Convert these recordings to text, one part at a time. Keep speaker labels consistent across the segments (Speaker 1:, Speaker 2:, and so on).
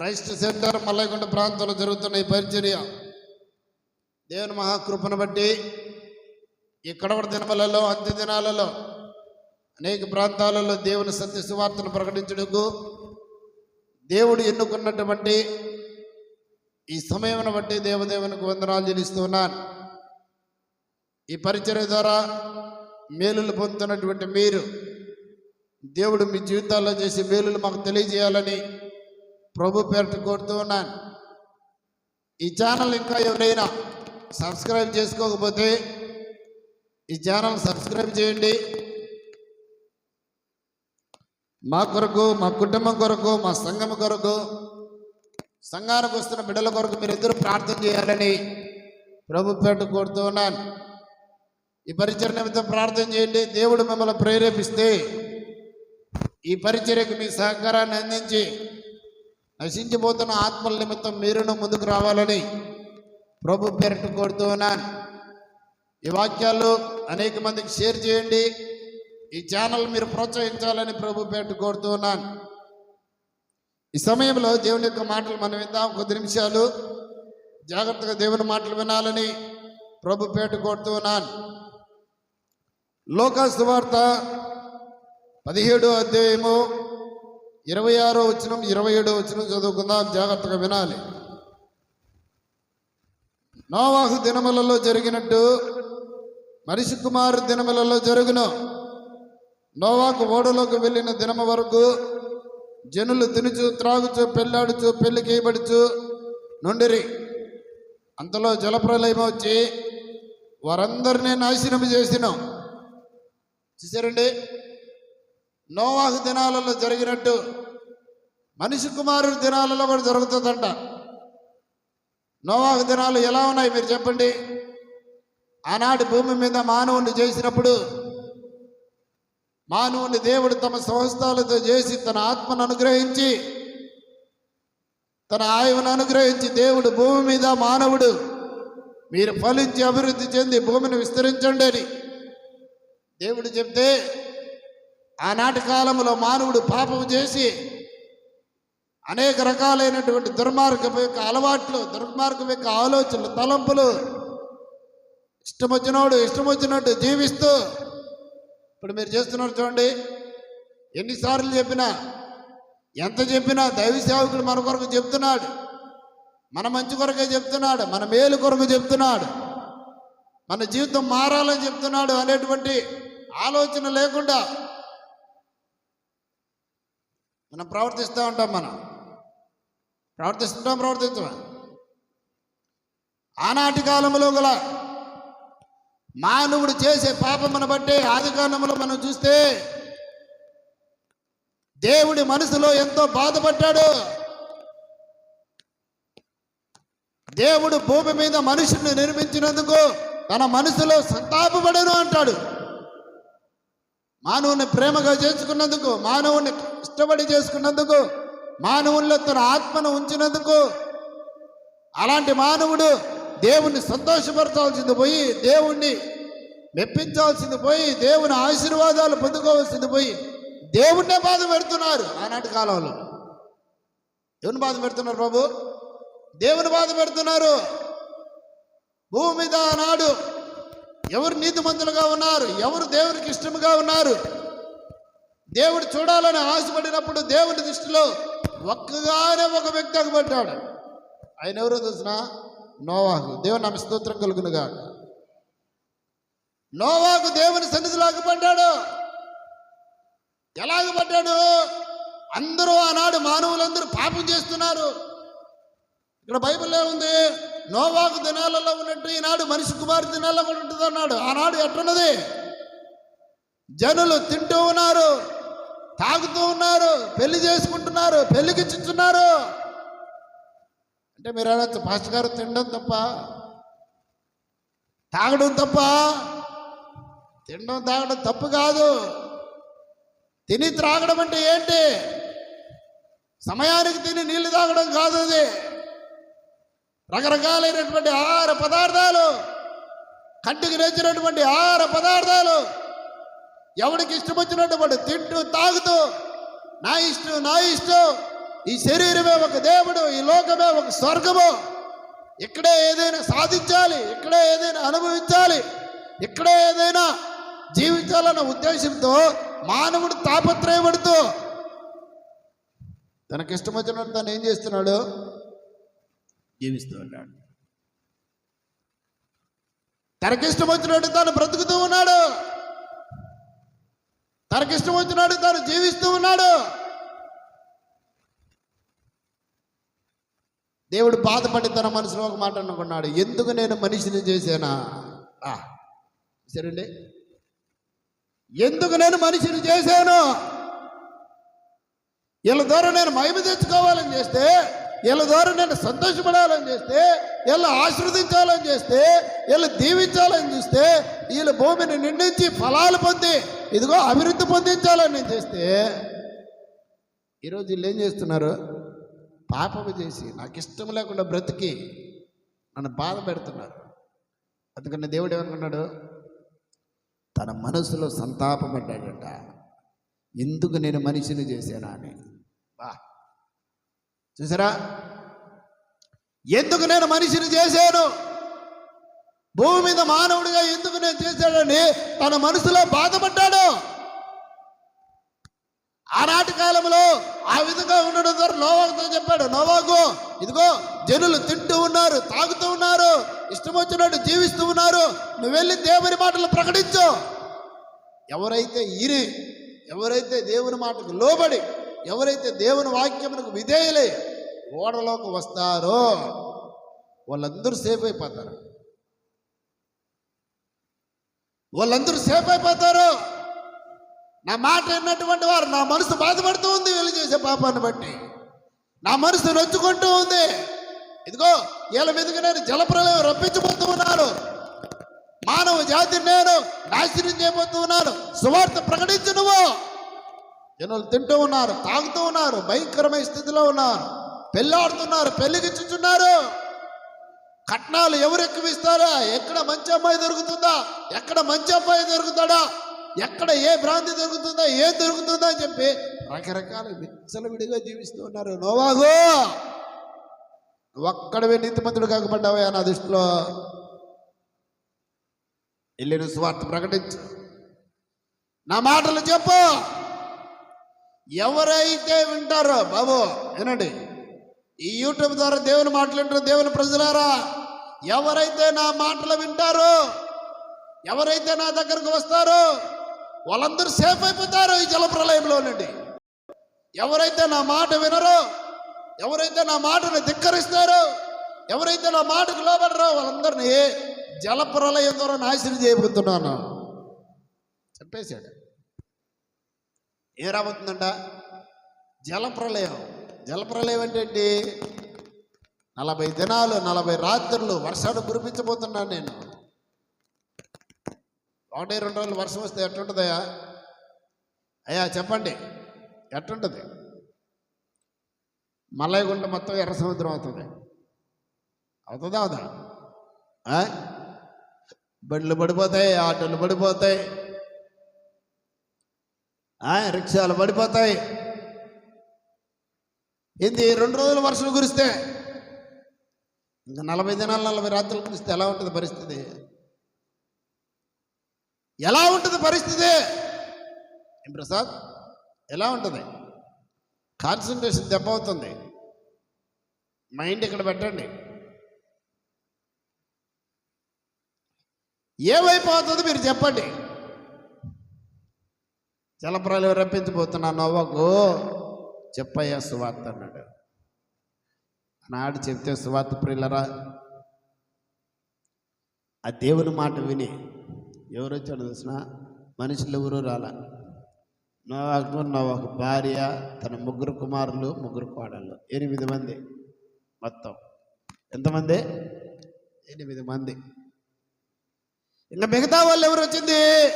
Speaker 1: Christ centre Mallayyakonda ప్రాంతంలో జరుగుతున్న ఈ పరిచర్య దేవుని మహాకృపను బట్టి ఈ దినములలో అంత్య దినాలలో అనేక ప్రాంతాలలో దేవుని సత్య సువార్తను ప్రకటించుటకు దేవుడు ఎన్నుకున్నటువంటి ఈ సమయమును బట్టి దేవదేవునికి వందనాలు చెల్లిస్తున్నాను ఈ పరిచర్య ద్వారా మేలులు పొందుతున్నటువంటి మీరు దేవుడు మీ జీవితాల్లో చేసే మేలులు మాకు తెలియజేయాలని ప్రభు పేరు కోరుతూ ఉన్నాను. ఈ ఛానల్ ఇంకా ఎవరైనా సబ్స్క్రైబ్ చేసుకోకపోతే ఈ ఛానల్ సబ్స్క్రైబ్ చేయండి. మా కొరకు మా కుటుంబం కొరకు మా సంఘం కొరకు సంఘానికి వస్తున్న బిడ్డల కొరకు మీరు ఇద్దరు ప్రార్థన చేయాలని ప్రభు పేట కోరుతూ ఉన్నాను. ఈ పరిచయ నిమిత్తం ప్రార్థన చేయండి. దేవుడు మిమ్మల్ని ప్రేరేపిస్తే ఈ పరిచర్యకు మీ సహకారాన్ని అందించి నశించిపోతున్న ఆత్మల నిమిత్తం మీరును ముందుకు రావాలని ప్రభు పేరిట కోరుతూ ఉన్నాను. ఈ వాక్యాలు అనేక మందికి షేర్ చేయండి. ఈ ఛానల్ మీరు ప్రోత్సహించాలని ప్రభు పేరిట కోరుతూ ఉన్నాను. ఈ సమయంలో దేవుని యొక్క మాటలు మనం విందాం. కొద్ది నిమిషాలు జాగ్రత్తగా దేవుని మాటలు వినాలని ప్రభు పేట కోరుతూ ఉన్నాను. లోకాసు వార్త పదిహేడో అధ్యాయము ఇరవై ఆరో వచనం ఇరవై ఏడో వచనం చదువుకుందాం జాగ్రత్తగా వినాలి. నోవాహు దినములలో జరిగినట్టు మనిషి కుమారు దినములలో జరుగును. నోవాకు ఓడలోకి వెళ్ళిన దినము వరకు జనులు తినుచు త్రాగుచు పెళ్ళాడుచు పెళ్ళి చేయబడుచు నుండిరి. అంతలో జలప్రలయం వచ్చి వారందరినీ నాశనం చేసినాం. చూసారండి నోవాహు దినాలలో జరిగినట్టు మనిషి కుమారుడి దినాలలో కూడా జరుగుతుందంట. నోవాహు దినాలు ఎలా ఉన్నాయి మీరు చెప్పండి? ఆనాటి భూమి మీద మానవుని చేసినప్పుడు మానవుని దేవుడు తమ సంస్థలతో చేసి తన ఆత్మను అనుగ్రహించి తన ఆయువును అనుగ్రహించి దేవుడు భూమి మీద మానవుడు మీరు ఫలించి అభివృద్ధి చెంది భూమిని విస్తరించండి అని దేవుడు చెప్తే ఆనాటి కాలంలో మానవుడు పాపం చేసి అనేక రకాలైనటువంటి దుర్మార్గం యొక్క అలవాట్లు దుర్మార్గం యొక్క ఆలోచనలు తలంపులు ఇష్టం వచ్చినోడు ఇష్టం వచ్చినట్టు జీవిస్తూ ఇప్పుడు మీరు చేస్తున్నారు చూడండి. ఎన్నిసార్లు చెప్పినా ఎంత చెప్పినా దైవ సేవకుడు మన కొరకు చెప్తున్నాడు. మన మంచి కొరకే చెప్తున్నాడు. మన మేలు కొరకు చెప్తున్నాడు. మన జీవితం మారాలని చెప్తున్నాడు అనేటువంటి ఆలోచన లేకుండా మనం ప్రవర్తిస్తూ ఉంటాం మనం. ప్రవర్తిస్తుంటాం ప్రవర్తిస్తాం ఆనాటి కాలంలో గల మానవుడు చేసే పాపమును బట్టి ఆది కాలంలో మనం చూస్తే దేవుడి మనసులో ఎంతో బాధపడ్డాడు. దేవుడు భూమి మీద మనుషుల్ని నిర్మించినందుకు తన మనసులో సంతాపపడను అంటాడు. మానవుని ప్రేమగా చేసుకున్నందుకు మానవుని ఇష్టపడి చేసుకున్నందుకు మానవుల్లో తన ఆత్మను ఉంచినందుకు అలాంటి మానవుడు దేవుణ్ణి సంతోషపరచాల్సింది పోయి దేవుణ్ణి మెప్పించాల్సింది పోయి దేవుని ఆశీర్వాదాలు పొందుకోవాల్సింది పోయి దేవుణ్ణే బాధ పెడుతున్నారు ఆనాటి కాలంలో. దేవుని బాధ పెడుతున్నారు ప్రభు. దేవుని బాధ పెడుతున్నారు. భూమి మీద ఆనాడు ఎవరు నీతిమంతులుగా ఉన్నారు? ఎవరు దేవునికి ఇష్టముగా ఉన్నారు? దేవుడు చూడాలని ఆశపడినప్పుడు దేవుని దృష్టిలో ఒక్కగానే ఒక వ్యక్తి అగబడ్డాడు ఆయన ఎవరో చూసినా నోవాకు దేవుని ఆమె స్తోత్రం కలుగునుగా నోవాకు దేవుని సన్నిధిలో అగబడ్డాడు ఎలాగబడ్డాడు అందరూ ఆనాడు మానవులందరూ పాపం చేస్తున్నారు. ఇక్కడ బైబిల్లో ఉంది నోవాకు దినాలలో ఉన్నట్టు ఈనాడు మనిషి కుమారు దినాల్లో కూడా ఉంటుంది అన్నాడు ఆనాడు ఎట్టున్నది జనులు తింటూ ఉన్నారు తాగుతూ ఉన్నారు పెళ్ళి చేసుకుంటున్నారు పెళ్ళికి చిచ్చున్నారు అంటే మీరు అనొచ్చు పాస్టర్ గారు తినడం తప్ప తాగడం తప్ప తినడం తాగడం తప్పు కాదు. తిని త్రాగడం అంటే ఏంటి? సమయానికి తిని నీళ్ళు తాగడం కాదు అది. రకరకాలైనటువంటి ఆహార పదార్థాలు కంటికి నచ్చినటువంటి ఆహార పదార్థాలు ఎవడికి ఇష్టం వచ్చినటువంటి తింటూ తాగుతూ నా ఇష్టం నా ఇష్టం ఈ శరీరమే ఒక దేవుడు ఈ లోకమే ఒక స్వర్గము. ఇక్కడే ఏదైనా సాధించాలి ఇక్కడే ఏదైనా అనుభవించాలి ఇక్కడే ఏదైనా జీవించాలన్న ఉద్దేశంతో మానవుడు తాపత్రయపడుతూ తనకిష్టం వచ్చినట్టు తను ఏం చేస్తున్నాడు? జీవిస్తూ ఉన్నాడు. తనకిష్టం వచ్చినట్టు తాను బ్రతుకుతూ ఉన్నాడు. తనకిష్టం వచ్చినట్టు తాను జీవిస్తూ ఉన్నాడు. దేవుడు బాధపడి తన మనసులో ఒక మాట అనుకున్నాడు. ఎందుకు నేను మనిషిని చేశానా? ఆ, సరేండి ఎందుకు నేను మనిషిని చేశాను? వీళ్ళ ద్వారా నేను మహిమ తెచ్చుకోవాలని చేస్తే వీళ్ళ ద్వారా నేను సంతోషపడాలని చేస్తే వీళ్ళు ఆశీర్వదించాలని చేస్తే వీళ్ళు దీవించాలని చూస్తే వీళ్ళ భూమిని నిండించి ఫలాలు పొంది ఇదిగో అభివృద్ధి పొందించాలని నేను చేస్తే ఈరోజు వీళ్ళు ఏం చేస్తున్నారు? పాపము చేసి నాకు ఇష్టం లేకుండా బ్రతికి నన్ను బాధ పెడుతున్నారు. అందుకని దేవుడు ఏమనుకున్నాడు? తన మనసులో సంతాపపడ్డాడట ఎందుకు నేను మనిషిని చేశానా అని? బా చూసారా? ఎందుకు నేను మనిషిని చేశాను? భూమి మీద మానవుడిగా ఎందుకు నేను చేశాడని తన మనసులో బాధపడ్డాడు. ఆనాటి కాలంలో ఆ విధంగా ఉండడం ద్వారా నోవాకుతో చెప్పాడు నోవాకు ఇదిగో జనులు తింటూ ఉన్నారు తాగుతూ ఉన్నారు ఇష్టం వచ్చినట్టు జీవిస్తూ ఉన్నారు నువ్వు వెళ్ళి దేవుని మాటలు ప్రకటించు. ఎవరైతే ఇరి ఎవరైతే దేవుని మాటకు లోబడి ఎవరైతే దేవుని వాక్యమునకు విధేయలే ఓడలోకి వస్తారో వాళ్ళందరూ సేఫ్ అయిపోతారు. వాళ్ళందరూ సేఫ్ అయిపోతారు. నా మాట విన్నటువంటి వారు నా మనసు బాధపడుతూ ఉంది వీళ్ళు చేసే పాపాన్ని బట్టి. నా మనసు నొచ్చుకుంటూ ఉంది. ఇదిగో వీళ్ళ మీదకి నేను జలప్రలయం రప్పించబోతూ ఉన్నాను. మానవ జాతిని నేను నాశనం చేయబోతూ ఉన్నాను. సువార్త ప్రకటించు నువ్వు. జనులు తింటూ ఉన్నారు తాగుతూ ఉన్నారు భయంకరమైన స్థితిలో ఉన్నారు. పెళ్ళాడుతున్నారు పెళ్ళికిచ్చుచున్నారు కట్నాలు ఎవరు ఎక్కువ ఇస్తారా ఎక్కడ మంచి అమ్మాయి దొరుకుతుందా? ఎక్కడ మంచి అబ్బాయి దొరుకుతాడా? ఎక్కడ ఏ భ్రాంతి దొరుకుతుందా? ఏం దొరుకుతుందా అని చెప్పి రకరకాల విచ్చలవిడిగా జీవిస్తూ ఉన్నారు. నోవాగు! ఒక్కడవే నీతిమంతుడు కాకపోడ్డావా నా దృష్టిలో. వెళ్ళిన స్వార్థ ప్రకటించు. నా మాటలు చెప్పు. ఎవరైతే వింటారో బాబు వినండి. ఈ యూట్యూబ్ ద్వారా దేవుని మాటలు దేవుని ప్రజలారా ఎవరైతే నా మాటలు వింటారో ఎవరైతే నా దగ్గరకు వస్తారో వాళ్ళందరూ సేఫ్ అయిపోతారు ఈ జలప్రలయంలో నుండి. ఎవరైతే నా మాట వినరో ఎవరైతే నా మాటను ధిక్కరిస్తారో ఎవరైతే నా మాటకు లోబడరో వాళ్ళందరినీ జల ప్రళయం ద్వారా నాశనం చేయబోతున్నాను. చెప్పేశాడు. ఏం రాబోతుందంట? జలప్రలయం అంటే ఏంటి నలభై దినాలు నలభై రాత్రులు వర్షాలు కురిపించబోతున్నాను నేను. ఒకటి రెండు రోజులు వర్షం వస్తే ఎట్టుంటుందయ్యా అయ్యా చెప్పండి. ఎట్టుంటుంది మల్లయ్యగుంట మొత్తం ఎర్ర సముద్రం అవుతుంది. అవుతుందా అవుదా? బండ్లు పడిపోతాయి ఆటోలు పడిపోతాయి. రిక్షాలు పడిపోతాయి. ఏంది రెండు రోజులు వర్షం కురిస్తే? ఇంకా నలభై దినాలు నలభై రాత్రులు కురిస్తే ఎలా ఉంటుంది పరిస్థితి? ఎలా ఉంటుంది పరిస్థితి? ఏం ప్రసాద్? ఎలా ఉంటుంది? కాన్సన్ట్రేషన్ దెబ్బ అవుతుంది. మైండ్ ఇక్కడ పెట్టండి. ఏమైపోతుందో మీరు చెప్పండి. జలప్రాలు రప్పించిపోతున్నా నవ్వకు చెప్పయ్యా సువార్త అన్నాడు. నాడు చెప్తే సువార్త ప్రియులరా ఆ దేవుని మాట విని ఎవరు వచ్చాడు చూసిన మనుషులు ఎవరు రాలా? నోవాకు నోవాకు భార్య తన ముగ్గురు కుమారులు ముగ్గురు కోడళ్ళు. ఎనిమిది మంది మొత్తం. ఎంతమంది? ఎనిమిది మంది. ఇంకా మిగతా వాళ్ళు ఎవరు వచ్చింది?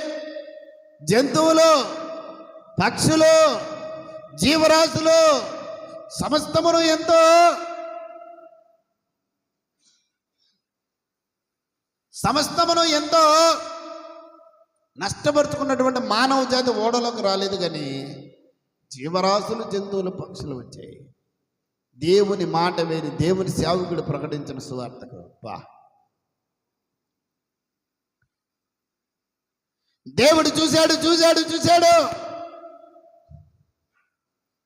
Speaker 1: జంతువులు పక్షులు జీవరాశులు సమస్తమును ఎంతో సమస్తమును ఎంతో నష్టపరుచుకున్నటువంటి మానవ జాతి ఓడలోకి రాలేదు కానీ జీవరాశులు జంతువులు పక్షులు వచ్చాయి. దేవుని మాట వేరి దేవుని సేవకుడు ప్రకటించిన సువార్తకు బా దేవుడు చూశాడు చూశాడు చూశాడు.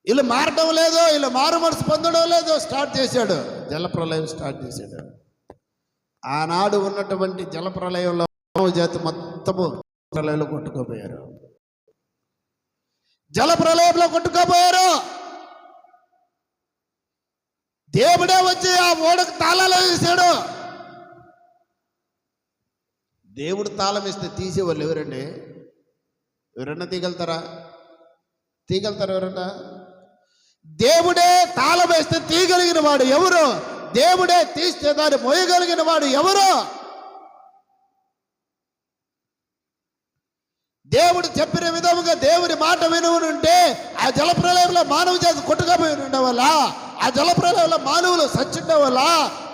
Speaker 1: వీళ్ళు మారడం లేదో వీళ్ళు మారు మనసు పొందడం లేదో స్టార్ట్ చేశాడు. జలప్రలయం స్టార్ట్ చేశాడు. ఆనాడు ఉన్నటువంటి జలప్రలయంలో జాతి మొత్తము ప్రలయంలో కొట్టుకోపోయారు. జలప్రలయంలో కొట్టుకోపోయారు. దేవుడే వచ్చి ఆ ఓడకు తాళాలు వేసాడు. దేవుడు తాళం ఇస్తే తీసేవాళ్ళు ఎవరండి? ఎవరన్నా తీగలుతారా? తీగలుతారా ఎవరన్నా? దేవుడే తాళమేస్తే తీయగలిగిన వాడు ఎవరు? దేవుడే తీస్తే దాన్ని మోయగలిగిన వాడు ఎవరు? దేవుడు చెప్పిన విధముగా దేవుని మాట వినువునుంటే ఆ జలప్రలయంలో మానవ జాతి కొట్టుకపోయి ఉండడం వల్ల ఆ జలప్రలయంలో మానవులు సచ్చిండడం వల్ల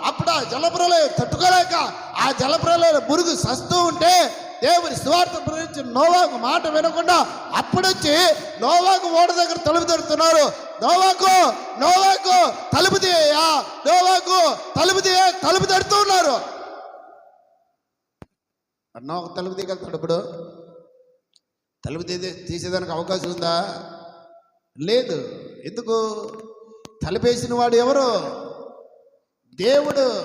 Speaker 1: అప్పుడు ఆ జలప్రలయం తట్టుకోలేక ఆ జలప్రలయం మురుగు సస్తూ ఉంటే దేవుని స్వార్థ గురించి నోవాకు మాట వినకుండా అప్పుడొచ్చి నోవాకు ఓడ దగ్గర తలుపు తెరుతున్నారు నోవాకు నోవాకు తలుపు తీయా నోవాకు తలుపు తీయ తలుపు తడుతూ ఉన్నారు. నోవాకు తలుపు తీయగలుగుతాడు ఇప్పుడు. తలుపు తీసే తీసేదానికి అవకాశం ఉందా? లేదు. ఎందుకు? తలుపేసిన వాడు ఎవరు? దేవుడు.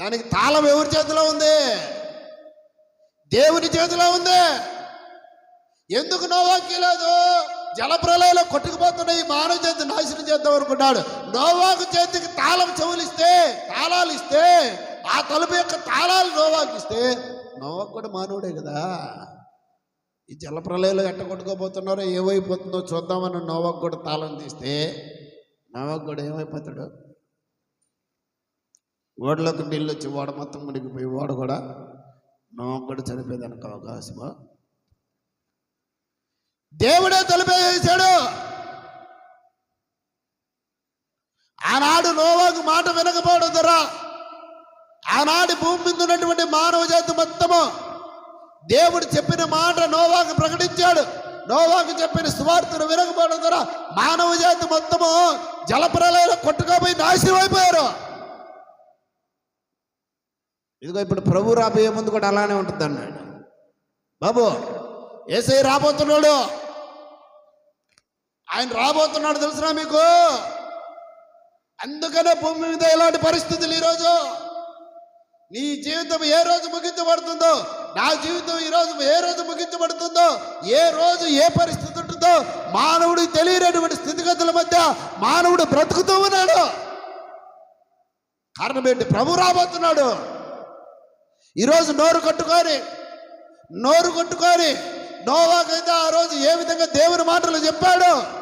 Speaker 1: దానికి తాళం ఎవరి చేతిలో ఉంది? దేవుని చేతిలో ఉంది. ఎందుకు నోవాకి లేదు? జలప్రలయంలో కొట్టుకుపోతున్న ఈ మానవ చేతి నాశనం చేద్దాం అనుకున్నాడు. నోవాకు చేతికి తాళం చెవులిస్తే తాళాలు ఇస్తే ఆ తలుపు యొక్క తాళాలు నోవాకు ఇస్తే నోవాకు కూడా మానవుడే కదా. ఈ జలప్రలయంలో ఎట్ట కొట్టుకోబోతున్నారో ఏమైపోతుందో చూద్దామని నోవాకు కూడా తాళం తీస్తే నోవాకు కూడా ఏమైపోతాడు? ఓడలోకి నీళ్ళు వచ్చి ఓడ మొత్తం మునిగిపోయి ఓడ కూడా నోవాకు కూడా చనిపోయేదానికి అవకాశమా? దేవుడే తలిపేసాడు ఆనాడు నోవాకు మాట వినకపోవడం ద్వారా ఆనాడు భూమి మీద ఉన్నటువంటి మానవ జాతి మొత్తము దేవుడు చెప్పిన మాట నోవాకు ప్రకటించాడు. నోవాకు చెప్పిన సువార్తను వినకపోవడం ద్వారా మానవ జాతి మొత్తము జలప్రలయంలో కొట్టుకపోయి నాశనం అయిపోయారు. ఇదిగో ఇప్పుడు ప్రభు రాబోయే ముందు కూడా అలానే ఉంటుంది అన్నాడు బాబు ఏసై రాబోతున్నాడు. ఆయన రాబోతున్నాడు తెలుసునా మీకు? అందుకనే భూమి మీద ఇలాంటి పరిస్థితులు ఈరోజు. నీ జీవితం ఏ రోజు ముగించబడుతుందో నా జీవితం ఈ రోజు ఏ రోజు ముగించబడుతుందో ఏ రోజు ఏ పరిస్థితి ఉంటుందో మానవుడికి తెలియనటువంటి స్థితిగతుల మధ్య మానవుడు బ్రతుకుతూ ఉన్నాడు. కారణం ఏంటి? ప్రభు రాబోతున్నాడు. ఈరోజు నోరు కట్టుకొని నోరు కొట్టుకొని నోవాకైతే ఆ రోజు ఏ విధంగా దేవుని మాటలు చెప్పాడు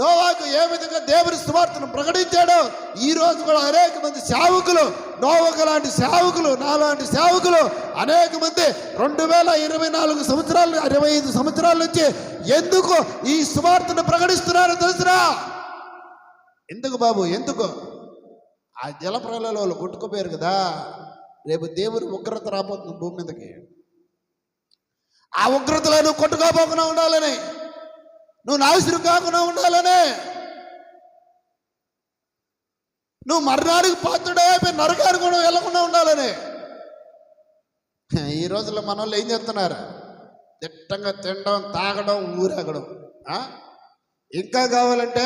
Speaker 1: నోవాకు ఏ విధంగా దేవుని సువార్తను ప్రకటించాడు ఈ రోజు కూడా అనేక మంది సేవకులు నోవకు లాంటి సేవకులు నాలాంటి సేవకులు అనేక మంది రెండు వేల ఇరవై నాలుగు సంవత్సరాలు ఇరవై ఐదు సంవత్సరాల నుంచి ఎందుకు ఈ సువార్తను ప్రకటిస్తున్నారో తెలుసురా? ఎందుకు బాబు? ఎందుకు? ఆ జలప్రలలో వాళ్ళు కొట్టుకుపోయారు కదా. రేపు దేవుని ఉగ్రత రాబోతుంది భూమి మీదకి. ఆ ఉగ్రతలో నువ్వు కొట్టుకోపోకుండా ఉండాలని. నువ్వు నాశనం కాకుండా ఉండాలని. నువ్వు మరణానికి పాత్రుడే నరకానికి కూడా వెళ్ళకుండా ఉండాలని. ఈ రోజుల్లో మన వాళ్ళు ఏం చేస్తున్నారు? తిట్టంగా తినడం తాగడం ఊరేగడం. ఇంకా కావాలంటే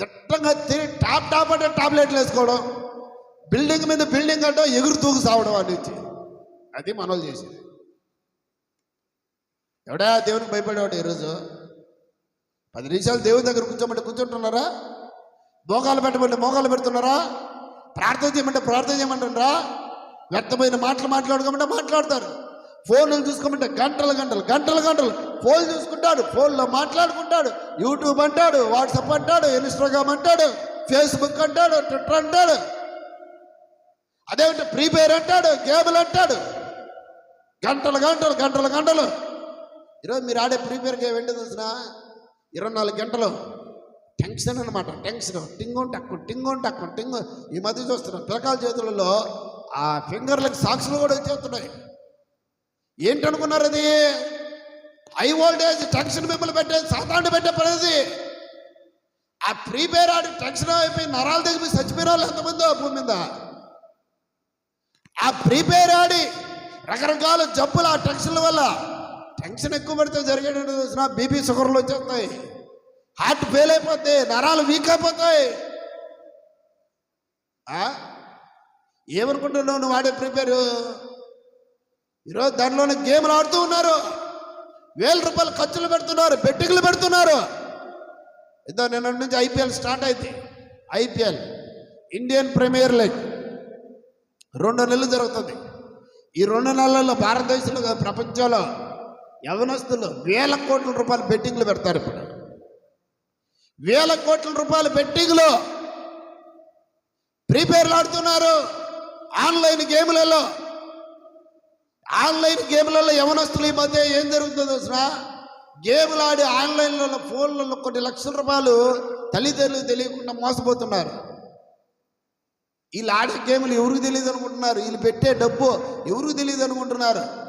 Speaker 1: దిట్టంగా తిని టాప్ టాప్ అంటే టాబ్లెట్లు వేసుకోవడం బిల్డింగ్ మీద బిల్డింగ్ అంటే ఎగురు తూగు సావడం అనేది అది మన చేసేది. ఎవడా దేవునికి భయపడేవాడు ఈరోజు? పది నిమిషాలు దేవుని దగ్గర కూర్చోమంటే కూర్చుంటున్నారా? మోకాలు పెట్టమంటే మోకాలు పెడుతున్నారా? ప్రార్థన చేయమంటే ప్రార్థన చేయమంటారా వ్యక్తమైన మాటలు మాట్లాడుకోమంటే మాట్లాడతారు. ఫోన్లు చూసుకోమంటే గంటలు గంటలు గంటలు గంటలు ఫోన్ చూసుకుంటాడు ఫోన్లో మాట్లాడుకుంటాడు యూట్యూబ్ అంటాడు వాట్సాప్ అంటాడు ఇన్స్టాగ్రామ్ అంటాడు ఫేస్బుక్ అంటాడు ట్విట్టర్ అంటాడు. అదేమిటి ప్రీపేర్ అంటాడు గేములు అంటాడు. గంటలు గంటలు గంటలు గంటలు ఈరోజు మీరు ఆడే ప్రీపేర్ గేమ్ ఏంటి తెలిసిన? ఇరవై నాలుగు గంటలు టెన్షన్ అనమాట టెన్షన్. టింగు టక్కు టింగు టక్కు టింగు. ఈ మధ్య చూస్తున్నాం పిల్లకాల చేతులలో ఆ ఫింగర్లకు సాక్షులు కూడా వచ్చేస్తున్నాయి. ఏంటనుకున్నారు అది హై వోల్టేజ్ టెన్షన్ మిమ్మల్ని పెట్టేది సాధారణ పెట్టే పనేది ఆ ప్రీపేర్ ఆడి టెన్షన్ అయిపోయి నరాలు దిగిపోయి చచ్చిపోయిన వాళ్ళు ఎంతమందో భూమి మీద. ఆ ప్రీపేర్ ఆడి రకరకాల జబ్బులు ఆ టెన్షన్ల వల్ల టెన్షన్ ఎక్కువ పడితే జరిగేటట్టు చూసిన బీపీ షుగర్లు వచ్చేస్తాయి. హార్ట్ ఫెయిల్ అయిపోతాయి నరాలు వీక్ అయిపోతాయి. ఆ? ఏమనుకుంటున్నావు? నువ్వు ఆడే ప్రిపేర్. ఈరోజు దానిలోనే గేమ్లు ఆడుతూ ఉన్నారు. వేల రూపాయలు ఖర్చులు పెడుతున్నారు బెట్టింగ్లు పెడుతున్నారు. ఇద్దరు నిన్న నుంచి ఐపీఎల్ స్టార్ట్ అయితే ఐపీఎల్ ఇండియన్ ప్రీమియర్ లీగ్. రెండు నెలలు జరుగుతుంది. ఈ రెండు నెలల్లో భారతదేశంలో ప్రపంచంలో యవనస్తులు వేల కోట్ల రూపాయలు బెట్టింగ్లు పెడతారు ఇప్పుడు. వేల కోట్ల రూపాయల బెట్టింగ్లు. ప్రీపేర్లు ఆడుతున్నారు. ఆన్లైన్ గేములలో. ఆన్లైన్ గేములలో యవనస్తులు ఈ మధ్య ఏం జరుగుతుందో అసలు గేములు ఆడి ఆన్లైన్లలో ఫోన్లలో కొన్ని లక్షల రూపాయలు తల్లిదండ్రులు తెలియకుండా మోసపోతున్నారు. వీళ్ళు ఆడే గేములు ఎవరికి తెలియదు అనుకుంటున్నారు? వీళ్ళు పెట్టే డబ్బు ఎవరికి తెలియదు అనుకుంటున్నారు?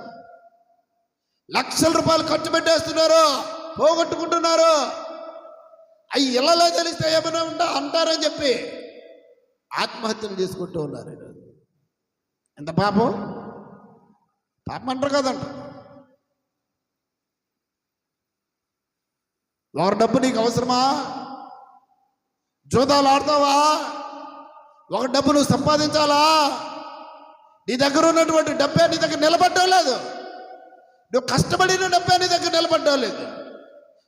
Speaker 1: లక్షల రూపాయలు ఖర్చు పెట్టేస్తున్నారు. పోగొట్టుకుంటున్నారు. అవి ఇళ్ళలో తెలిస్తే ఏమైనా ఉంటా అంటారని చెప్పి ఆత్మహత్యలు చేసుకుంటూ ఉన్నారు ఎంత పాపం? పాపం అంటారు కదంట. ఎవరి డబ్బు నీకు అవసరమా? జూదాలు ఆడతావా? ఒక డబ్బు నువ్వు సంపాదించాలా? నీ దగ్గర ఉన్నటువంటి డబ్బే నీ దగ్గర నిలబడటం లేదు. నువ్వు కష్టపడిన డబ్బే నీ దగ్గర నిలబడటం లేదు.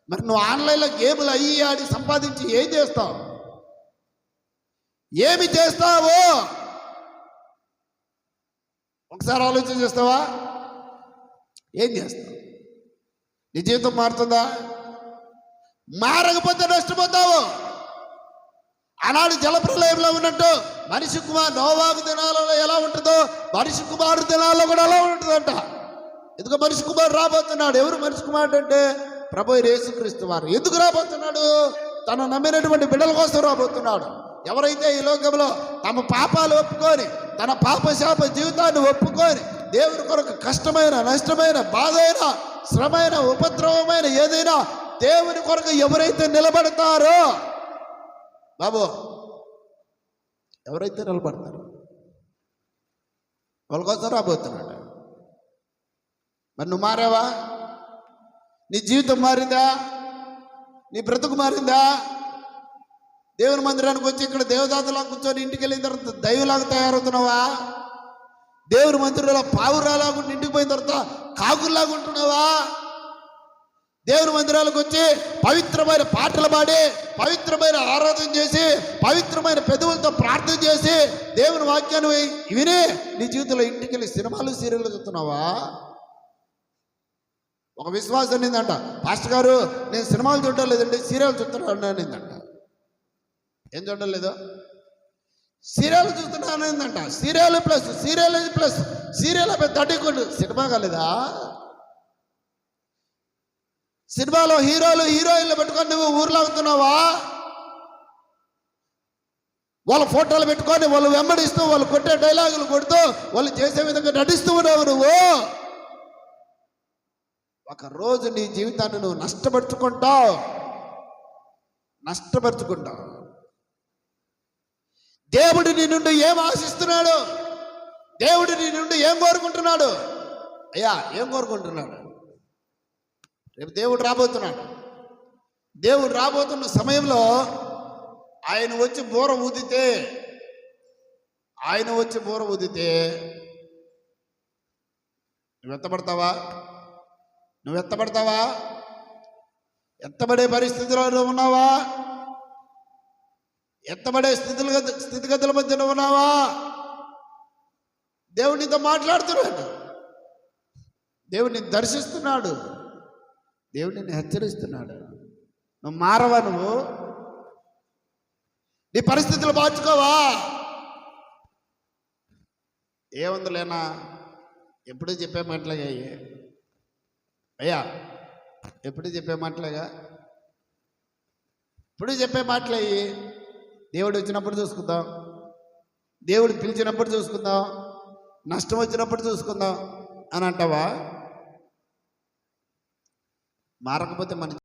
Speaker 1: మరి నువ్వు ఆన్లైన్లో గేములు అయ్యి ఆడి సంపాదించి ఏం చేస్తావు? ఏమి చేస్తావు? ఒకసారి ఆలోచన చేస్తావా? ఏం చేస్తావు? నీ జీవితం మారుతుందా? మారకపోతే నష్టపోతావు? ఆనాడు జలప్రలయంలో ఉన్నట్టు మనిషి కుమార్ నోవాకు దినాలలో ఎలా ఉంటుందో మనిషి కుమారు దినాల్లో కూడా అలా ఉంటుందంట. ఎందుకు మనిషి కుమారుడు రాబోతున్నాడు? ఎవరు మనిషి కుమారుడు అంటే ప్రభు యేసుక్రీస్తు వారు. ఎందుకు రాబోతున్నాడు? తను నమ్మినటువంటి బిడ్డల కోసం రాబోతున్నాడు. ఎవరైతే ఈ లోకంలో తమ పాపాలు ఒప్పుకొని తన పాపశాప జీవితాన్ని ఒప్పుకొని దేవుని కొరకు కష్టమైన నష్టమైన బాధైన శ్రమైన ఉపద్రవమైన ఏదైనా దేవుని కొరకు ఎవరైతే నిలబడతారో బాబు ఎవరైతే నిలబడతారు వాళ్ళ కోసం రాబోతున్నాడు. మరి నువ్వు మారావా? నీ జీవితం మారిందా? నీ బ్రతుకు మారిందా? దేవుని మందిరానికి వచ్చి ఇక్కడ దేవదాతలా కూర్చొని ఇంటికి వెళ్ళిన తర్వాత దైవలాగా తయారవుతున్నావా? దేవుని మందిరంలో పావురాలాగా ఇంటికి పోయిన తర్వాత కాకుల్లాగా ఉంటున్నావా? దేవుని మందిరాలకు వచ్చి పవిత్రమైన పాటలు పాడి పవిత్రమైన ఆరాధన చేసి పవిత్రమైన పెదవులతో ప్రార్థన చేసి దేవుని వాక్యాన్ని విని నీ జీవితంలో ఇంటికి వెళ్ళి సినిమాలు సీరియల్ చూస్తున్నావా? ఒక విశ్వాసం అనిందంట పాస్టర్ గారు నేను సినిమాలు చూడడం లేదండి సీరియల్ చూస్తున్నాను అనిందంట. ఏం చూడడం లేదు? సీరియల్ చూస్తున్నాను అనిందంట. Serial plus serial plus serial పెద్ద తడ్డుకుంటు సినిమా కాలేదా? సినిమాలో హీరోలు హీరోయిన్లు పెట్టుకొని నువ్వు ఊర్లో అవుతున్నావా వాళ్ళ ఫోటోలు పెట్టుకొని వాళ్ళు వెంబడిస్తూ వాళ్ళు కొట్టే డైలాగులు కొడుతూ వాళ్ళు చేసే విధంగా నటిస్తూ ఉన్నావు నువ్వు. ఒక రోజు నీ జీవితాన్ని నువ్వు నష్టపరుచుకుంటావు. నష్టపరుచుకుంటావు. దేవుడు నీ నుండి ఏం ఆశిస్తున్నాడు? దేవుడు నీ నుండి ఏం కోరుకుంటున్నాడు? అయ్యా ఏం కోరుకుంటున్నాడు? రేపు దేవుడు రాబోతున్నాడు. దేవుడు రాబోతున్న సమయంలో ఆయన వచ్చి బూర ఊదితే ఆయన వచ్చి బూర ఊదితే నువ్వు ఎత్తపడతావా నువ్వు ఎత్తబడతావా ఎత్తబడే పరిస్థితిలో నువ్వు ఉన్నావా? ఎత్తబడే స్థితుల స్థితిగతుల మధ్య నువ్వు ఉన్నావా? దేవుడు మాట్లాడుతున్నాడు. దేవుడిని దర్శిస్తున్నాడు. దేవుడిని హెచ్చరిస్తున్నాడు. నువ్వు మారవా నువ్వు? నీ పరిస్థితులు మార్చుకోవా? ఏముందిలేనా? ఎప్పుడూ చెప్పే మాటలేగా అయ్యా ఎప్పుడు చెప్పే మాటలేగా? ఇప్పుడు చెప్పే మాటలు దేవుడు వచ్చినప్పుడు చూసుకుందాం. దేవుడు పిలిచినప్పుడు చూసుకుందాం. నష్టం వచ్చినప్పుడు చూసుకుందాం. అని అంటావా? మారకపోతే మన